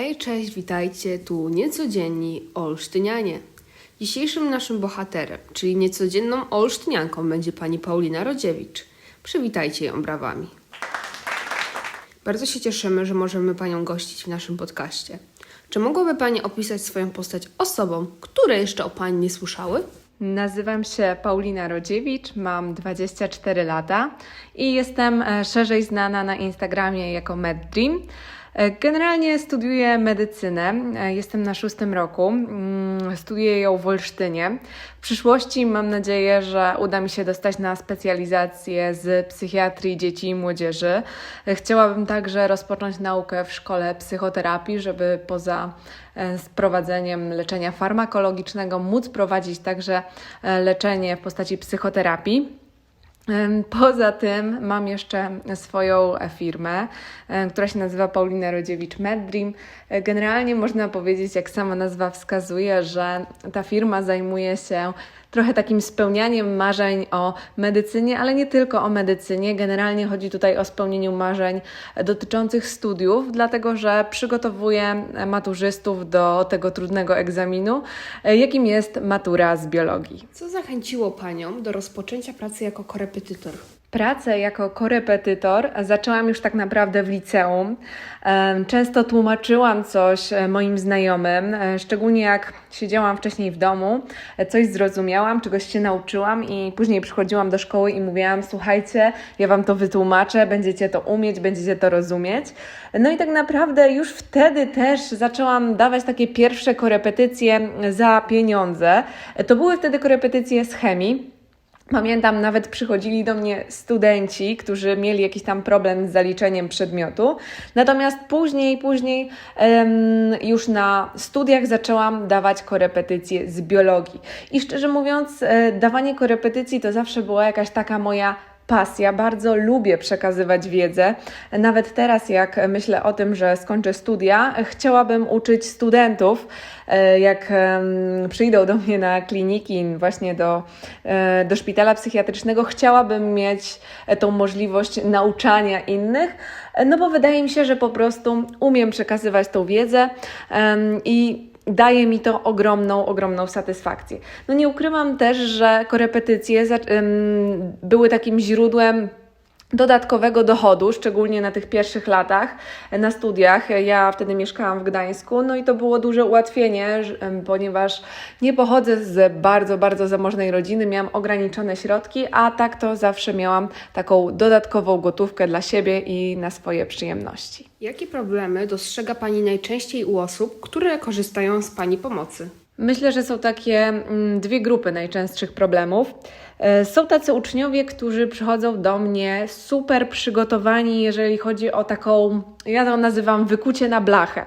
Hej, cześć, witajcie, tu niecodzienni Olsztynianie. Dzisiejszym naszym bohaterem, czyli niecodzienną Olsztynianką będzie pani Paulina Rodziewicz. Przywitajcie ją brawami. Bardzo się cieszymy, że możemy panią gościć w naszym podcaście. Czy mogłaby pani opisać swoją postać osobom, które jeszcze o pani nie słyszały? Nazywam się Paulina Rodziewicz, mam 24 lata i jestem e, szerzej znana na Instagramie jako MedDream. E, Generalnie studiuję medycynę, e, jestem na szóstym roku, mm, studiuję ją w Olsztynie. W przyszłości mam nadzieję, że uda mi się dostać na specjalizację z psychiatrii dzieci i młodzieży. E, Chciałabym także rozpocząć naukę w szkole psychoterapii, żeby poza e, z prowadzeniem leczenia farmakologicznego móc prowadzić także e, leczenie w postaci psychoterapii. Poza tym mam jeszcze swoją firmę, e, która się nazywa Paulina Rodziewicz MedDream. E, Generalnie można powiedzieć, jak sama nazwa wskazuje, że ta firma zajmuje się trochę takim spełnianiem marzeń o medycynie, ale nie tylko o medycynie. Generalnie chodzi tutaj o spełnieniu marzeń dotyczących studiów, dlatego że przygotowuję maturzystów do tego trudnego egzaminu, e, jakim jest matura z biologii. Co zachęciło panią do rozpoczęcia pracy jako korepetytor? Pracę jako korepetytor zaczęłam już tak naprawdę w liceum. Często tłumaczyłam coś e, moim znajomym, e, szczególnie jak siedziałam wcześniej w domu, e, coś zrozumiałam, czegoś się nauczyłam i później przychodziłam do szkoły i mówiłam: Słuchajcie, ja wam to wytłumaczę, będziecie to umieć, będziecie to rozumieć. No i tak naprawdę już wtedy też zaczęłam dawać takie pierwsze korepetycje za pieniądze. To były wtedy korepetycje z chemii. Pamiętam, nawet przychodzili do mnie studenci, którzy mieli jakiś tam problem z zaliczeniem przedmiotu. Natomiast później, później już na studiach zaczęłam dawać korepetycje z biologii. I szczerze mówiąc, e, dawanie korepetycji to zawsze była jakaś taka moja pasja, bardzo lubię przekazywać wiedzę. Nawet teraz, jak myślę o tym, że skończę studia, chciałabym uczyć studentów, e, jak przyjdą do mnie na kliniki, właśnie do, e, do szpitala psychiatrycznego, chciałabym mieć tą możliwość nauczania innych, no bo wydaje mi się, że po prostu umiem przekazywać tą wiedzę i daje mi to ogromną, ogromną satysfakcję. No nie ukrywam też, że korepetycje były takim źródłem dodatkowego dochodu, szczególnie na tych pierwszych latach e, na studiach. Ja wtedy mieszkałam w Gdańsku, no i to było duże ułatwienie, ponieważ nie pochodzę z bardzo, bardzo zamożnej rodziny, miałam ograniczone środki, a tak to zawsze miałam taką dodatkową gotówkę dla siebie i na swoje przyjemności. Jakie problemy dostrzega pani najczęściej u osób, które korzystają z pani pomocy? Myślę, że są takie mm, dwie grupy najczęstszych problemów. E, Są tacy uczniowie, którzy przychodzą do mnie super przygotowani, jeżeli chodzi o taką, ja to nazywam wykucie na blachę.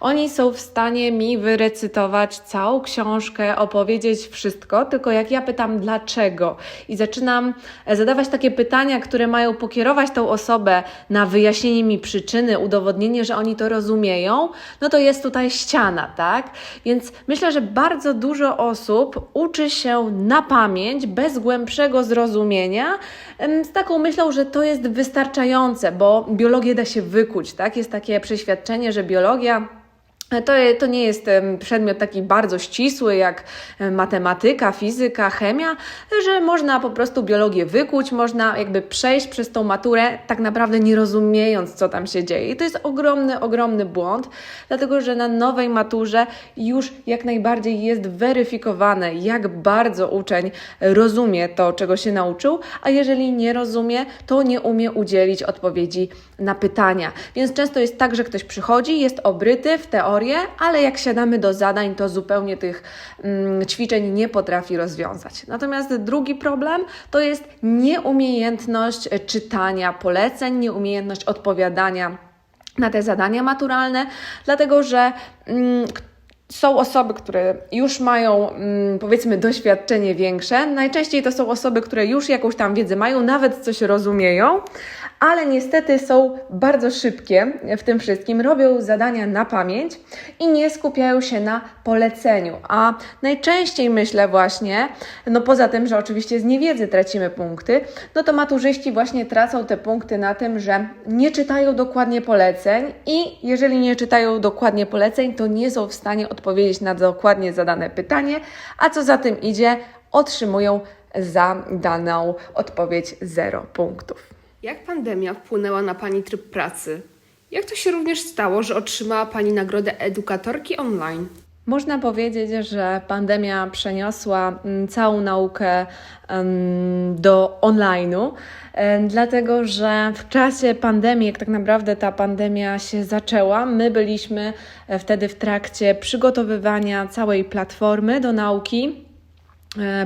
Oni są w stanie mi wyrecytować całą książkę, opowiedzieć wszystko, tylko jak ja pytam dlaczego i zaczynam e, zadawać takie pytania, które mają pokierować tą osobę na wyjaśnienie mi przyczyny, udowodnienie, że oni to rozumieją, no to jest tutaj ściana, tak? Więc myślę, że bardzo dużo osób uczy się na pamięć, bez głębszego zrozumienia, z taką myślą, że to jest wystarczające, bo biologię da się wykuć, tak? Jest takie przeświadczenie, że biologia to, to nie jest przedmiot taki bardzo ścisły jak em, matematyka, fizyka, chemia, że można po prostu biologię wykuć, można jakby przejść przez tą maturę, tak naprawdę nie rozumiejąc, co tam się dzieje. I to jest ogromny, ogromny błąd, dlatego że na nowej maturze już jak najbardziej jest weryfikowane, jak bardzo uczeń rozumie to, czego się nauczył, a jeżeli nie rozumie, to nie umie udzielić odpowiedzi na pytania. Więc często jest tak, że ktoś przychodzi, jest obryty w teorię, ale jak siadamy do zadań, to zupełnie tych mm, ćwiczeń nie potrafi rozwiązać. Natomiast drugi problem to jest nieumiejętność czytania poleceń, nieumiejętność odpowiadania na te zadania maturalne, dlatego że mm, są osoby, które już mają, mm, powiedzmy, doświadczenie większe. Najczęściej to są osoby, które już jakąś tam wiedzę mają, nawet coś rozumieją, ale niestety są bardzo szybkie w tym wszystkim, robią zadania na pamięć i nie skupiają się na poleceniu. A najczęściej myślę właśnie, no poza tym, że oczywiście z niewiedzy tracimy punkty, no to maturzyści właśnie tracą te punkty na tym, że nie czytają dokładnie poleceń i jeżeli nie czytają dokładnie poleceń, to nie są w stanie odpowiedzieć na dokładnie zadane pytanie, a co za tym idzie, otrzymują za daną odpowiedź 0 punktów. Jak pandemia wpłynęła na Pani tryb pracy? Jak to się również stało, że otrzymała Pani nagrodę edukatorki online? Można powiedzieć, że pandemia przeniosła mm, całą naukę em, do online'u, dlatego że w czasie pandemii, jak tak naprawdę ta pandemia się zaczęła, my byliśmy e, wtedy w trakcie przygotowywania całej platformy do nauki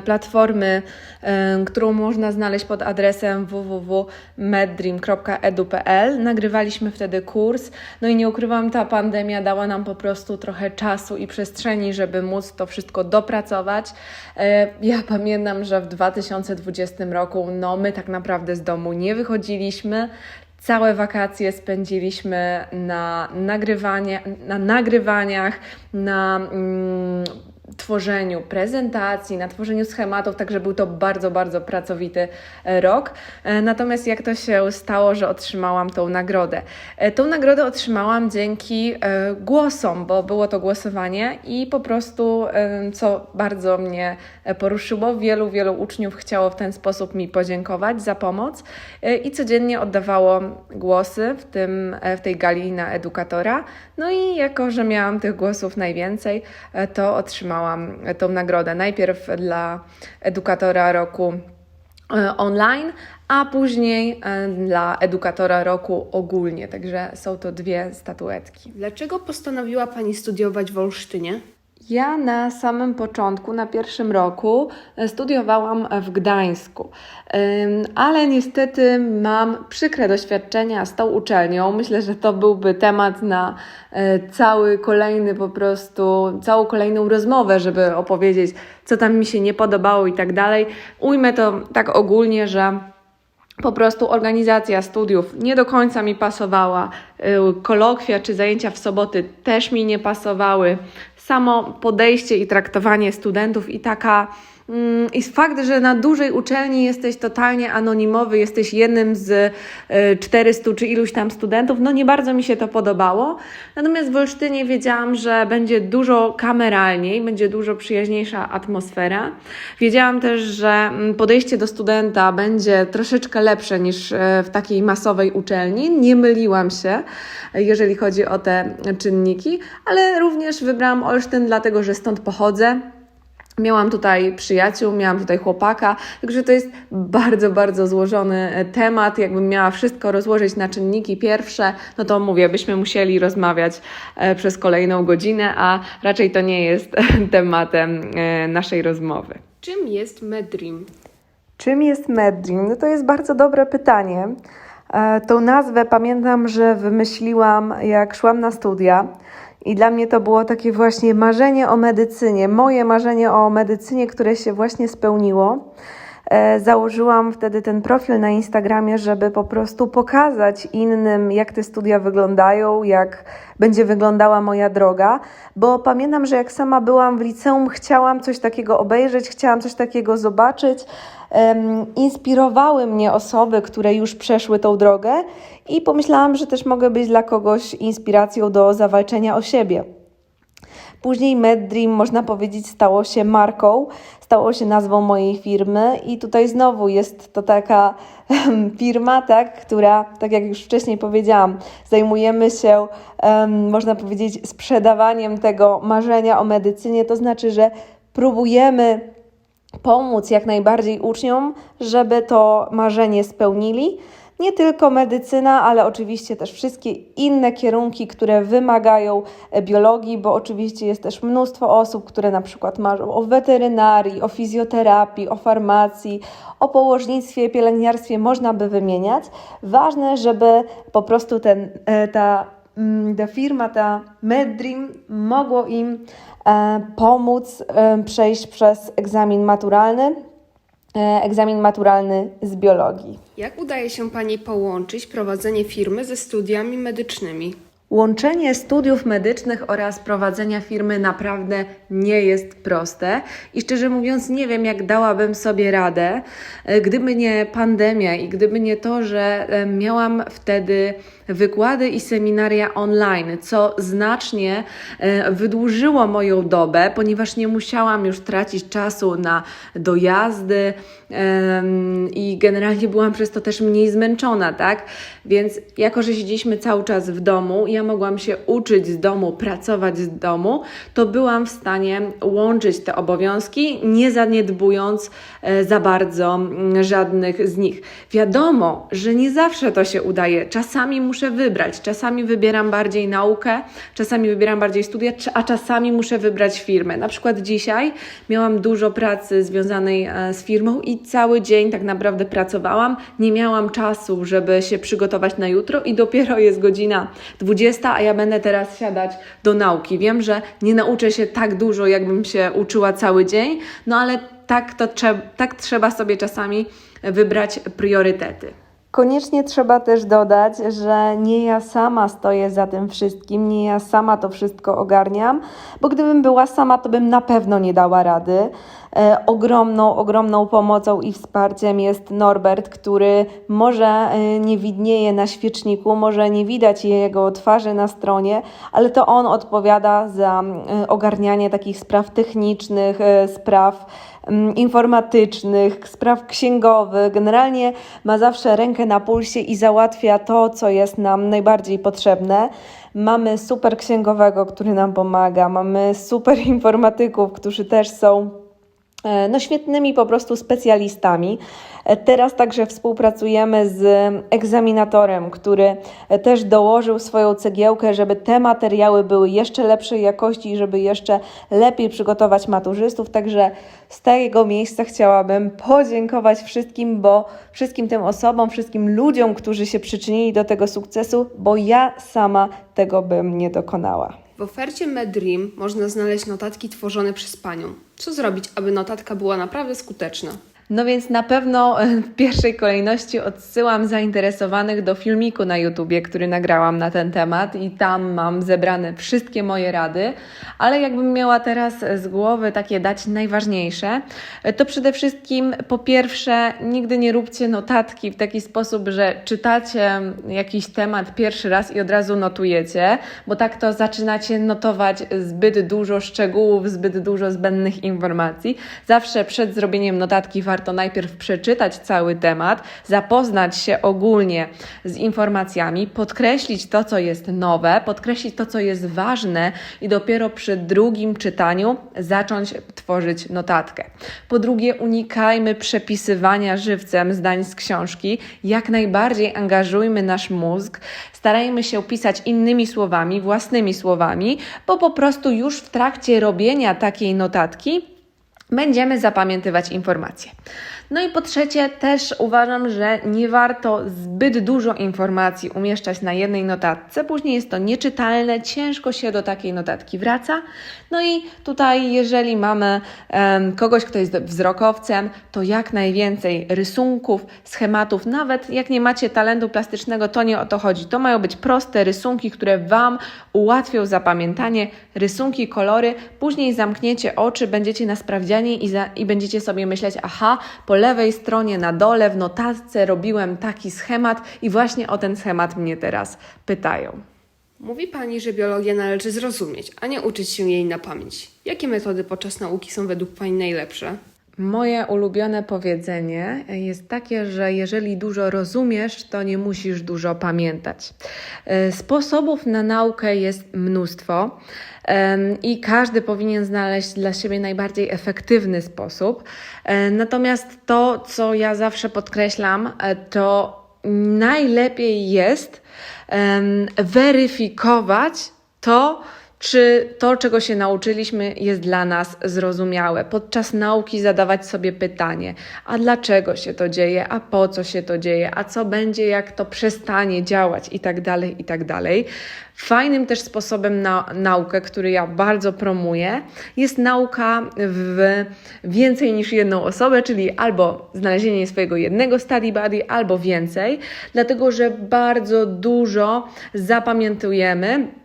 platformy, e, którą można znaleźć pod adresem www.meddream.edu.pl. Nagrywaliśmy wtedy kurs, no i nie ukrywam, ta pandemia dała nam po prostu trochę czasu i przestrzeni, żeby móc to wszystko dopracować. E, Ja pamiętam, że w 2020 roku, no my tak naprawdę z domu nie wychodziliśmy. Całe wakacje spędziliśmy na, nagrywanie, na nagrywaniach, na mm, tworzeniu prezentacji, na tworzeniu schematów, także był to bardzo, bardzo pracowity e, rok. E, Natomiast jak to się stało, że otrzymałam tą nagrodę? E, Tą nagrodę otrzymałam dzięki głosom, bo było to głosowanie i po prostu, co bardzo mnie poruszyło, wielu, wielu uczniów chciało w ten sposób mi podziękować za pomoc i codziennie oddawało głosy w, tym, w tej gali na edukatora. No i jako, że miałam tych głosów najwięcej, to otrzymałam e, tą nagrodę. Najpierw dla edukatora roku e, online, a później e, dla edukatora roku ogólnie. Także są to dwie statuetki. Dlaczego postanowiła Pani studiować w Olsztynie? Ja na samym początku, na pierwszym roku, e, studiowałam w Gdańsku, ale niestety mam przykre doświadczenia z tą uczelnią. Myślę, że to byłby temat na e, cały kolejny po prostu, całą kolejną rozmowę, żeby opowiedzieć, co tam mi się nie podobało i tak dalej. Ujmę to tak ogólnie, że po prostu organizacja studiów nie do końca mi pasowała. Y, Kolokwia czy zajęcia w soboty też mi nie pasowały. Samo podejście i traktowanie studentów i taka. Mm, I fakt, że na dużej uczelni jesteś totalnie anonimowy, jesteś jednym z y, 400 czy iluś tam studentów, no nie bardzo mi się to podobało. Natomiast w Olsztynie wiedziałam, że będzie dużo kameralniej, będzie dużo przyjaźniejsza atmosfera. Wiedziałam też, że mm, podejście do studenta będzie troszeczkę lepsze niż e, w takiej masowej uczelni. Nie myliłam się, e, jeżeli chodzi o te czynniki, ale również wybrałam Olsztyn, dlatego że stąd pochodzę. Miałam tutaj przyjaciół, miałam tutaj chłopaka, także to jest bardzo, bardzo złożony e, temat. Jakbym miała wszystko rozłożyć na czynniki pierwsze, no to mówię, byśmy musieli rozmawiać e, przez kolejną godzinę, a raczej to nie jest tematem e, naszej rozmowy. Czym jest Medream? Czym jest Meddream? No to jest bardzo dobre pytanie. Tą nazwę pamiętam, że wymyśliłam jak szłam na studia i dla mnie to było takie właśnie marzenie o medycynie, moje marzenie o medycynie, które się właśnie spełniło. E, Założyłam wtedy ten profil na Instagramie, żeby po prostu pokazać innym, jak te studia wyglądają, jak będzie wyglądała moja droga, bo pamiętam, że jak sama byłam w liceum, chciałam coś takiego obejrzeć, chciałam coś takiego zobaczyć. Inspirowały mnie osoby, które już przeszły tą drogę i pomyślałam, że też mogę być dla kogoś inspiracją do zawalczenia o siebie. Później MedDream, można powiedzieć, stało się marką, stało się nazwą mojej firmy i tutaj znowu jest to taka firma, tak, która, tak jak już wcześniej powiedziałam, zajmujemy się, em, można powiedzieć, sprzedawaniem tego marzenia o medycynie, to znaczy, że próbujemy pomóc jak najbardziej uczniom, żeby to marzenie spełnili. Nie tylko medycyna, ale oczywiście też wszystkie inne kierunki, które wymagają e, biologii, bo oczywiście jest też mnóstwo osób, które na przykład marzą o weterynarii, o fizjoterapii, o farmacji, o położnictwie, pielęgniarstwie, można by wymieniać. Ważne, żeby po prostu ten, e, ta, mm, ta firma, ta MedDream mogło im e, pomóc przejść przez egzamin maturalny egzamin maturalny z biologii. Jak udaje się Pani połączyć prowadzenie firmy ze studiami medycznymi? Łączenie studiów medycznych oraz prowadzenia firmy naprawdę nie jest proste i szczerze mówiąc nie wiem, jak dałabym sobie radę, e, gdyby nie pandemia i gdyby nie to, że e, miałam wtedy wykłady i seminaria online, co znacznie e, wydłużyło moją dobę, ponieważ nie musiałam już tracić czasu na dojazdy i generalnie byłam przez to też mniej zmęczona, tak? Więc jako, że siedzieliśmy cały czas w domu, ja mogłam się uczyć z domu, pracować z domu, to byłam w stanie łączyć te obowiązki, nie zaniedbując e, za bardzo żadnych z nich. Wiadomo, że nie zawsze to się udaje. Czasami muszę wybrać, czasami wybieram bardziej naukę, czasami wybieram bardziej studia, a czasami muszę wybrać firmę. Na przykład dzisiaj miałam dużo pracy związanej e, z firmą i cały dzień tak naprawdę pracowałam. Nie miałam czasu, żeby się przygotować na jutro i dopiero jest godzina 20, a ja będę teraz siadać do nauki. Wiem, że nie nauczę się tak dużo, jakbym się uczyła cały dzień, no ale tak, to tak trzeba sobie czasami wybrać priorytety. Koniecznie trzeba też dodać, że nie ja sama stoję za tym wszystkim, nie ja sama to wszystko ogarniam, bo gdybym była sama, to bym na pewno nie dała rady. E, ogromną, ogromną pomocą i wsparciem jest Norbert, który może e, nie widnieje na świeczniku, może nie widać jego twarzy na stronie, ale to on odpowiada za e, ogarnianie takich spraw technicznych, spraw informatycznych, spraw księgowych. Generalnie ma zawsze rękę na pulsie i załatwia to, co jest nam najbardziej potrzebne. Mamy super księgowego, który nam pomaga, mamy super informatyków, którzy też są no, świetnymi po prostu specjalistami. E, Teraz także współpracujemy z egzaminatorem, który e, też dołożył swoją cegiełkę, żeby te materiały były jeszcze lepszej jakości i żeby jeszcze lepiej przygotować maturzystów. Także z tego miejsca chciałabym podziękować wszystkim, bo wszystkim tym osobom, wszystkim ludziom, którzy się przyczynili do tego sukcesu, bo ja sama tego bym nie dokonała. W ofercie MedReam można znaleźć notatki tworzone przez Panią. Co zrobić, aby notatka była naprawdę skuteczna? No więc na pewno e, w pierwszej kolejności odsyłam zainteresowanych do filmiku na YouTubie, który nagrałam na ten temat i tam mam zebrane wszystkie moje rady, ale jakbym miała teraz z głowy takie dać najważniejsze, e, to przede wszystkim po pierwsze nigdy nie róbcie notatki w taki sposób, że czytacie jakiś temat pierwszy raz i od razu notujecie, bo tak to zaczynacie notować zbyt dużo szczegółów, zbyt dużo zbędnych informacji. Zawsze przed zrobieniem notatki warto najpierw przeczytać cały temat, zapoznać się ogólnie z informacjami, podkreślić to, co jest nowe, podkreślić to, co jest ważne i dopiero przy drugim czytaniu zacząć tworzyć notatkę. Po drugie, unikajmy przepisywania żywcem zdań z książki. Jak najbardziej angażujmy nasz mózg, starajmy się pisać innymi słowami, własnymi słowami, bo po prostu już w trakcie robienia takiej notatki będziemy zapamiętywać informacje. No i po trzecie, też uważam, że nie warto zbyt dużo informacji umieszczać na jednej notatce. Później jest to nieczytelne, ciężko się do takiej notatki wraca. No i tutaj, jeżeli mamy em, kogoś, kto jest wzrokowcem, to jak najwięcej rysunków, schematów, nawet jak nie macie talentu plastycznego, to nie o to chodzi. To mają być proste rysunki, które Wam ułatwią zapamiętanie, rysunki, kolory. Później zamkniecie oczy, będziecie na sprawdzianie i, za, i będziecie sobie myśleć, aha, po lewej stronie na dole w notatce robiłem taki schemat i właśnie o ten schemat mnie teraz pytają. Mówi Pani, że biologię należy zrozumieć, a nie uczyć się jej na pamięć. Jakie metody podczas nauki są według Pani najlepsze? Moje ulubione powiedzenie jest takie, że jeżeli dużo rozumiesz, to nie musisz dużo pamiętać. E, Sposobów na naukę jest mnóstwo i każdy powinien znaleźć dla siebie najbardziej efektywny sposób. E, Natomiast to, co ja zawsze podkreślam, e, to najlepiej jest weryfikować to, czy to, czego się nauczyliśmy, jest dla nas zrozumiałe. Podczas nauki zadawać sobie pytanie: a dlaczego się to dzieje, a po co się to dzieje, a co będzie, jak to przestanie działać, i tak dalej, i tak dalej. Fajnym też sposobem na naukę, który ja bardzo promuję, jest nauka w więcej niż jedną osobę, czyli albo znalezienie swojego jednego study buddy, albo więcej, dlatego że bardzo dużo zapamiętujemy.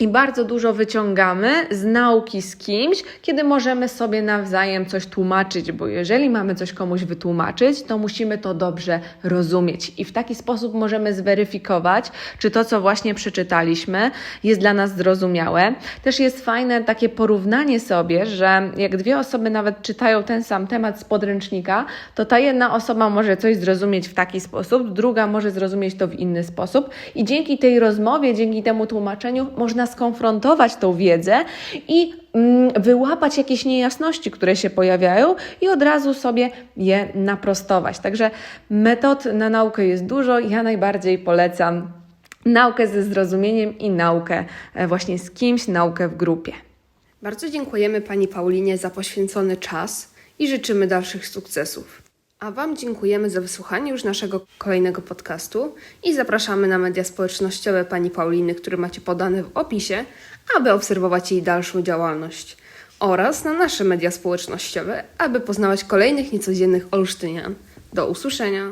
I bardzo dużo wyciągamy z nauki z kimś, kiedy możemy sobie nawzajem coś tłumaczyć, bo jeżeli mamy coś komuś wytłumaczyć, to musimy to dobrze rozumieć. I w taki sposób możemy zweryfikować, czy to, co właśnie przeczytaliśmy, jest dla nas zrozumiałe. Też jest fajne takie porównanie sobie, że jak dwie osoby nawet czytają ten sam temat z podręcznika, to ta jedna osoba może coś zrozumieć w taki sposób, druga może zrozumieć to w inny sposób. I dzięki tej rozmowie, dzięki temu tłumaczeniu, można skonfrontować tą wiedzę i mm, wyłapać jakieś niejasności, które się pojawiają i od razu sobie je naprostować. Także metod na naukę jest dużo. Ja najbardziej polecam naukę ze zrozumieniem i naukę e, właśnie z kimś, naukę w grupie. Bardzo dziękujemy Pani Paulinie za poświęcony czas i życzymy dalszych sukcesów. A Wam dziękujemy za wysłuchanie już naszego kolejnego podcastu i zapraszamy na media społecznościowe Pani Pauliny, które macie podane w opisie, aby obserwować jej dalszą działalność. Oraz na nasze media społecznościowe, aby poznawać kolejnych niecodziennych olsztynian. Do usłyszenia!